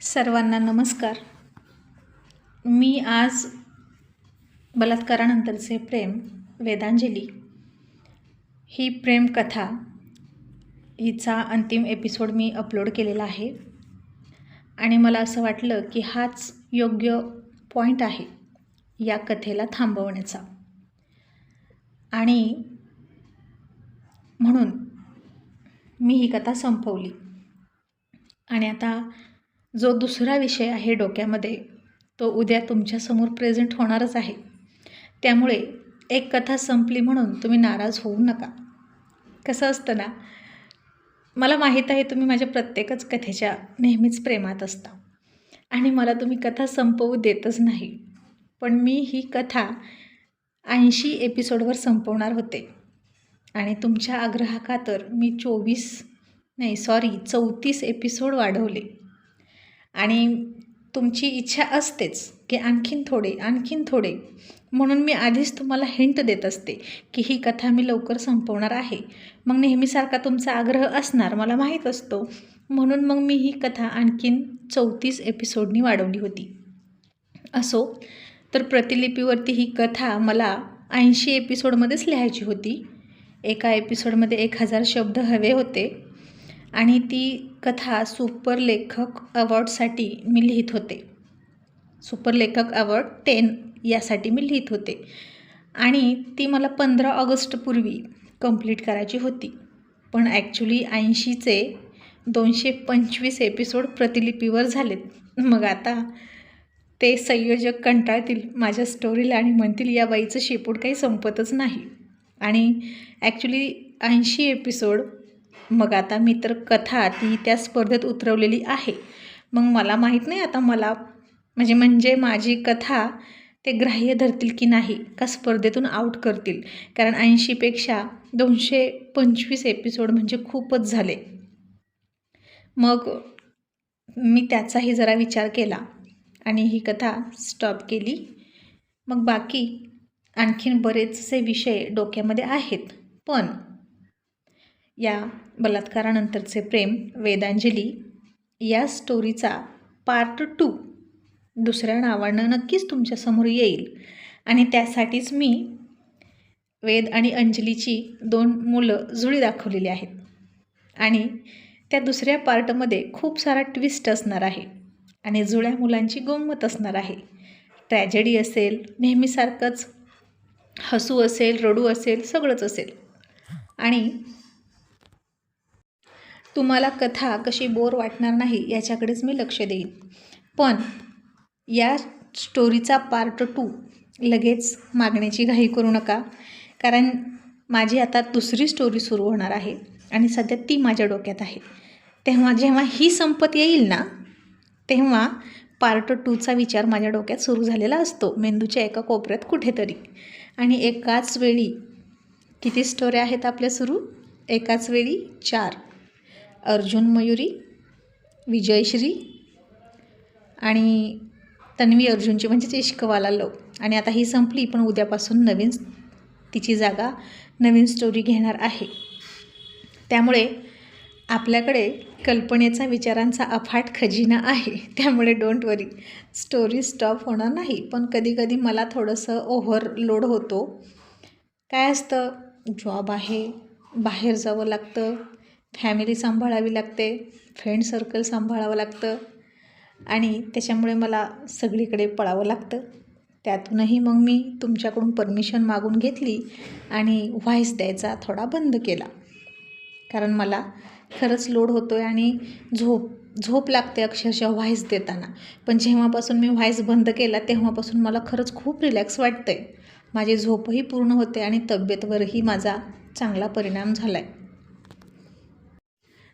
सर्वांना नमस्कार. मी आज बलात्कारानंतरचे प्रेम वेदांजली. ही प्रेमकथा हिचा अंतिम एपिसोड मी अपलोड केलेला आहे. आणि मला असं वाटलं की हाच योग्य पॉईंट आहे या कथेला थांबवण्याचा. आणि म्हणून मी ही कथा संपवली. आणि आता जो दुसरा विषय आहे डोक्यामध्ये तो उद्या तुमच्यासमोर प्रेझेंट होणारच आहे. त्यामुळे एक कथा संपली म्हणून तुम्ही नाराज होऊ नका. कसं असतं ना मला माहीत आहे तुम्ही माझ्या प्रत्येकच कथेच्या नेहमीच प्रेमात असता. आणि मला तुम्ही कथा संपवू देतच नाही. पण मी ही कथा ऐंशी एपिसोडवर संपवणार होते. आणि तुमच्या आग्रहाखातर मी चोवीस नाही सॉरी चौतीस एपिसोड वाढवले. आणि तुमची इच्छा असतेच की आणखीन थोडे आणखीन थोडे. म्हणून मी आधीच तुम्हाला हिंट देत असते की ही कथा मी लवकर संपवणार आहे. मग नेहमीसारखा तुमचा आग्रह असणार मला माहीत असतो. म्हणून मग मी ही कथा आणखीन चौतीस एपिसोडनी वाढवली होती. असो तर प्रतिलिपीवरती ही कथा मला ऐंशी एपिसोडमध्येच लिहायची होती. एका एपिसोडमध्ये एक हजार शब्द हवे होते. आणि ती कथा सुपर लेखक अवॉर्डसाठी मी लिहित होते. सुपर लेखक अवॉर्ड टेन यासाठी मी लिहित होते. आणि ती मला पंधरा ऑगस्टपूर्वी कंप्लीट करायची होती. पण ॲक्च्युली ऐंशीचे दोनशे पंचवीस एपिसोड प्रतिलिपीवर झालेत. मग आता ते संयोजक कंटाळतील माझ्या स्टोरीला आणि म्हणतील या बाईचं शेपूट काही संपतच नाही. आणि ॲक्च्युली ऐंशी एपिसोड मग आता मी तर कथा ती त्या स्पर्धेत उतरवलेली आहे. मग मला माहीत नाही आता मला म्हणजे म्हणजे माझी कथा ते ग्राह्य धरतील की नाही का स्पर्धेतून आऊट करतील. कारण ऐंशीपेक्षा दोनशे पंचवीस एपिसोड म्हणजे खूपच झाले. मग मी त्याचाही जरा विचार केला आणि ही कथा स्टॉप केली. मग बाकी आणखीन बरेचसे विषय डोक्यामध्ये आहेत. पण या बलात्कारानंतरचे प्रेम वेदांजली या स्टोरीचा पार्ट टू दुसऱ्या नावानं नक्कीच तुमच्यासमोर येईल. आणि त्यासाठीच मी वेद आणि अंजलीची दोन मुलं जुळी दाखवलेली आहेत. आणि त्या दुसऱ्या पार्टमध्ये खूप सारा ट्विस्ट असणार आहे. आणि जुळ्या मुलांची गोंमत असणार आहे. ट्रॅजेडी असेल नेहमीसारखंच हसू असेल रडू असेल सगळंच असेल. आणि तुम्हाला कथा कशी बोर वाटणार नाही याच्याकडेच मी लक्ष देईन. पण या स्टोरीचा पार्ट टू लगेच मागण्याची घाई करू नका. कारण माझी आता दुसरी स्टोरी सुरू होणार आहे आणि सध्या ती माझ्या डोक्यात आहे. तेव्हा जेव्हा ही संपत येईल ना तेव्हा पार्ट टूचा विचार माझ्या डोक्यात सुरू झालेला असतो मेंदूच्या एका कोपऱ्यात कुठेतरी. आणि एकाच वेळी किती स्टोऱ्या आहेत आपल्या सुरू? एकाच वेळी चार. अर्जुन मयुरी विजयश्री आणि तन्वी अर्जुनची म्हणजेच इश्कवाला लव आणि आता ही संपली पण उद्यापासून नवीन तिची जागा नवीन स्टोरी घेणार आहे. त्यामुळे आपल्याकडे कल्पनेचा विचारांचा अफाट खजिना आहे. त्यामुळे डोंट वरी स्टोरी स्टॉप होणार नाही. पण कधीकधी मला थोडंसं ओव्हरलोड होतो. काय असतं? जॉब आहे. बाहेर जावं लागतं. फॅमिली सांभाळावी लागते फ्रेंड सर्कल सांभाळावं लागतं आणि त्याच्यामुळे मला सगळीकडे पळावं लागतं. त्यातूनही मग मी तुमच्याकडून परमिशन मागून घेतली आणि व्हाईस द्यायचा थोडा बंद केला. कारण मला खरंच लोड होतो आहे आणि झोप झोप लागते अक्षरशः व्हाईस देताना. पण जेव्हापासून मी व्हाईस बंद केला तेव्हापासून मला खरंच खूप रिलॅक्स वाटतं आहे माझी झोपही पूर्ण होते आणि तब्येतवरही माझा चांगला परिणाम झाला आहे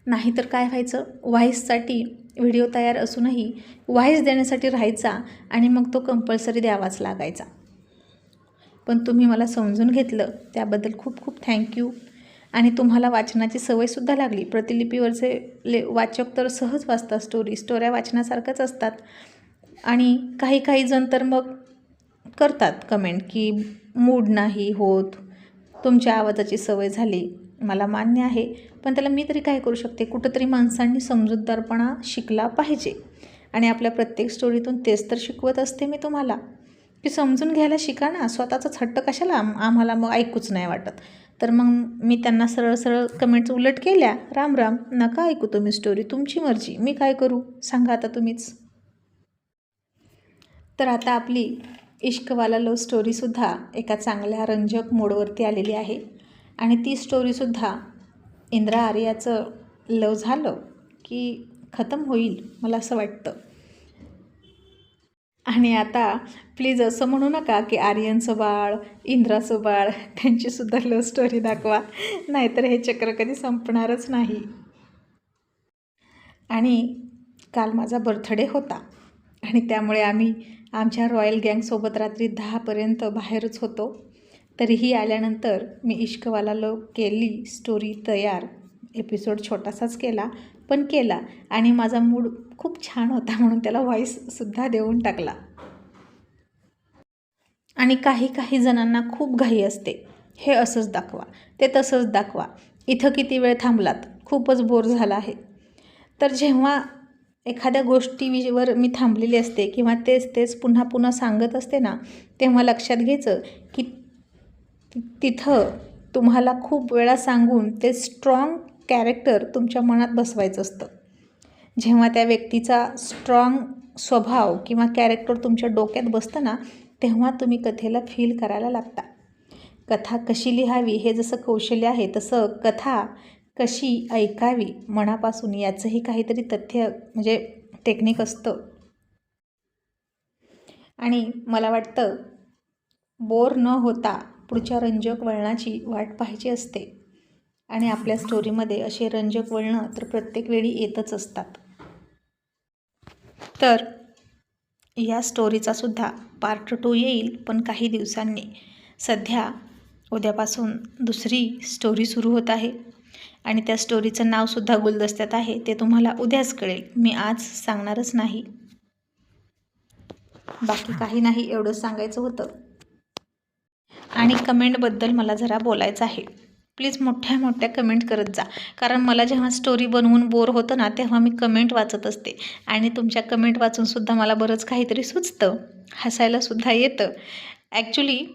नाहीतर काय व्हायचं? व्हॉईससाठी व्हिडिओ तयार असूनही व्हॉईस देण्यासाठी राहायचा आणि मग तो कंपल्सरी द्यावाच लागायचा. पण तुम्ही मला समजून घेतलं त्याबद्दल खूप खूप थँक्यू आणि तुम्हाला वाचनाची सवयसुद्धा लागली. प्रतिलिपीवरचे ले वाचक तर सहज वाचतात स्टोरी स्टोऱ्या वाचण्यासारख्याच असतात. आणि काही काही जण तर मग करतात कमेंट की मूड नाही होत तुमच्या आवाजाची सवय झाली. मला मान्य आहे पण त्याला मी तरी काय करू शकते? कुठंतरी माणसांनी समजूतदारपणा शिकला पाहिजे. आणि आपल्या प्रत्येक स्टोरीतून तेच तर शिकवत असते मी तुम्हाला. की समजून घ्यायला शिका ना. स्वतःचाच हट्ट कशाला आम आम्हाला मग ऐकूच नाही वाटत. तर मग मी त्यांना सरळ सरळ कमेंट्स उलट केल्या राम राम नका ऐकू तुम्ही स्टोरी तुमची मर्जी. मी काय करू? सांगा आता तुम्हीच. तर आता आपली इश्कवाला लव स्टोरीसुद्धा एका चांगल्या रंजक मोडवरती आलेली आहे. आणि ती स्टोरीसुद्धा इंद्रा आर्याचं लव झालं की खतम होईल मला असं वाटतं. आणि आता प्लीज असं म्हणू नका की आर्यनचं बाळ इंद्राचं बाळ त्यांचीसुद्धा लव स्टोरी दाखवा. नाहीतर हे चक्र कधी संपणारच नाही. आणि काल माझा बर्थडे होता. आणि त्यामुळे आम्ही आमच्या रॉयल गँगसोबत रात्री दहापर्यंत बाहेरच होतो. तरीही आल्यानंतर मी इश्कवाला लव केली स्टोरी तयार. एपिसोड छोटासाच केला पण केला आणि माझा मूड खूप छान होता म्हणून त्याला व्हॉईससुद्धा देऊन टाकला. आणि काही काही जणांना खूप घाई असते. हे असंच दाखवा ते तसंच दाखवा. इथं किती वेळ थांबलात? खूपच बोर झाला आहे. तर जेव्हा एखाद्या गोष्टीवर मी थांबलेली असते किंवा तेच तेच पुन्हा पुन्हा सांगत असते ना तेव्हा लक्षात घ्यायचं की तिथं तुम्हाला खूप वेळा सांगून ते स्ट्रॉंग कॅरेक्टर तुमच्या मनात बसवायचं असतं. जेव्हा त्या व्यक्तीचा स्ट्रॉंग स्वभाव किंवा कॅरेक्टर तुमच्या डोक्यात बसतं ना तेव्हा तुम्ही कथेला फील करायला लागता. कथा कशी लिहावी हे जसं कौशल्य आहे तसं कथा कशी ऐकावी मनापासून याचंही काहीतरी तथ्य म्हणजे टेक्निक असतं. आणि मला वाटतं बोर न होता पुढच्या रंजक वळणाची वाट पाहायची असते. आणि आपल्या स्टोरीमध्ये असे रंजक वळणं तर प्रत्येक वेळी येतच असतात. तर या स्टोरीचा सुद्धा पार्ट टू येईल पण काही दिवसांनी. सध्या उद्यापासून दुसरी स्टोरी सुरू होत आहे. आणि त्या स्टोरीचं नावसुद्धा गुलदस्त्यात आहे ते तुम्हाला उद्याच कळेल. मी आज सांगणारच नाही. बाकी काही नाही एवढंच सांगायचं होतं. आणि कमेंटबद्दल मला जरा बोलायचं आहे. प्लीज मोठ्या मोठ्या कमेंट करत जा. कारण मला जेव्हा स्टोरी बनवून बोर होतं ना तेव्हा मी कमेंट वाचत असते. आणि तुमच्या कमेंट वाचूनसुद्धा मला बरंच काहीतरी सुचतं. हसायलासुद्धा येतं. ॲक्च्युली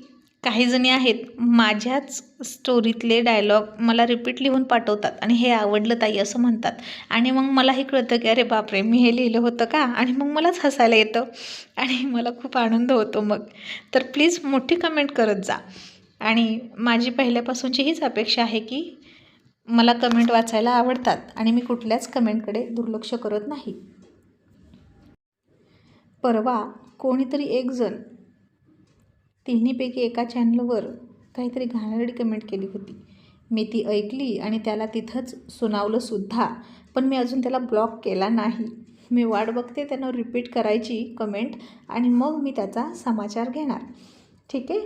काही जणी आहेत माझ्याच स्टोरीतले डायलॉग मला रिपीट लिहून पाठवतात आणि हे आवडलं ताई असं म्हणतात. आणि मग मलाही कळतं की अरे बापरे मी हे लिहिलं होतं का? आणि मग मलाच हसायला येतं. आणि मला खूप आनंद होतो मग. तर प्लीज मोठी कमेंट करत जा. आणि माझी पहिल्यापासूनची हीच अपेक्षा आहे की मला कमेंट वाचायला आवडतात आणि मी कुठल्याच कमेंटकडे दुर्लक्ष करत नाही. परवा कोणीतरी एक जण तिन्हीपैकी एका चॅनलवर काहीतरी घाणेरडी कमेंट केली होती. मी ती ऐकली आणि त्याला तिथंच सुनावलंसुद्धा पण मी अजून त्याला ब्लॉक केला नाही. मी वाट बघते त्यानं रिपीट करायची कमेंट आणि मग मी त्याचा समाचार घेणार. ठीक आहे?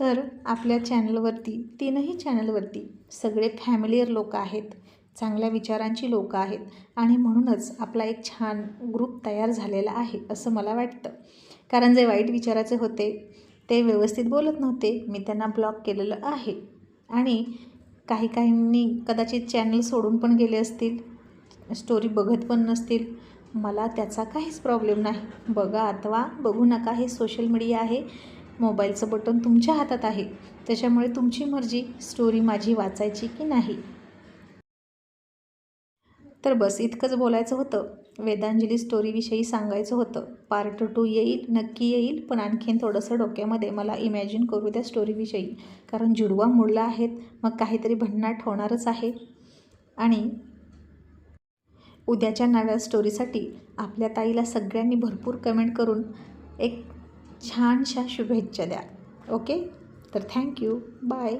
तर आपल्या चॅनलवरती तीनही चॅनलवरती सगळे फॅमिलीयर लोक आहेत चांगल्या विचारांची लोक आहेत आणि म्हणूनच आपला एक छान ग्रुप तयार झालेला आहे असं मला वाटतं. कारण जे वाईट विचाराचे होते ते व्यवस्थित बोलत नव्हते. मी त्यांना ब्लॉक केलेलं आहे. आणि काही काहींनी कदाचित चॅनल सोडून पण गेले असतील. स्टोरी बघत पण नसतील. मला त्याचा काहीच प्रॉब्लेम नाही. बघा अथवा बघू नका. हे सोशल मीडिया आहे. मोबाईलचं बटन तुमच्या हातात आहे. त्याच्यामुळे तुमची मर्जी. स्टोरी माझी वाचायची की नाही? तर बस इतकंच बोलायचं होतं. वेदांजली स्टोरीविषयी सांगायचं होतं. पार्ट टू येईल नक्की येईल पण आणखीन थोडंसं डोक्यामध्ये मला इमॅजिन करू त्या स्टोरीविषयी कारण जुडवा मुडला आहेत मग काहीतरी भन्नाट होणारच आहे. आणि उद्याच्या नव्या स्टोरीसाठी आपल्या ताईला सगळ्यांनी भरपूर कमेंट करून एक छानशा शुभेच्छा द्या. ओके तर थँक्यू बाय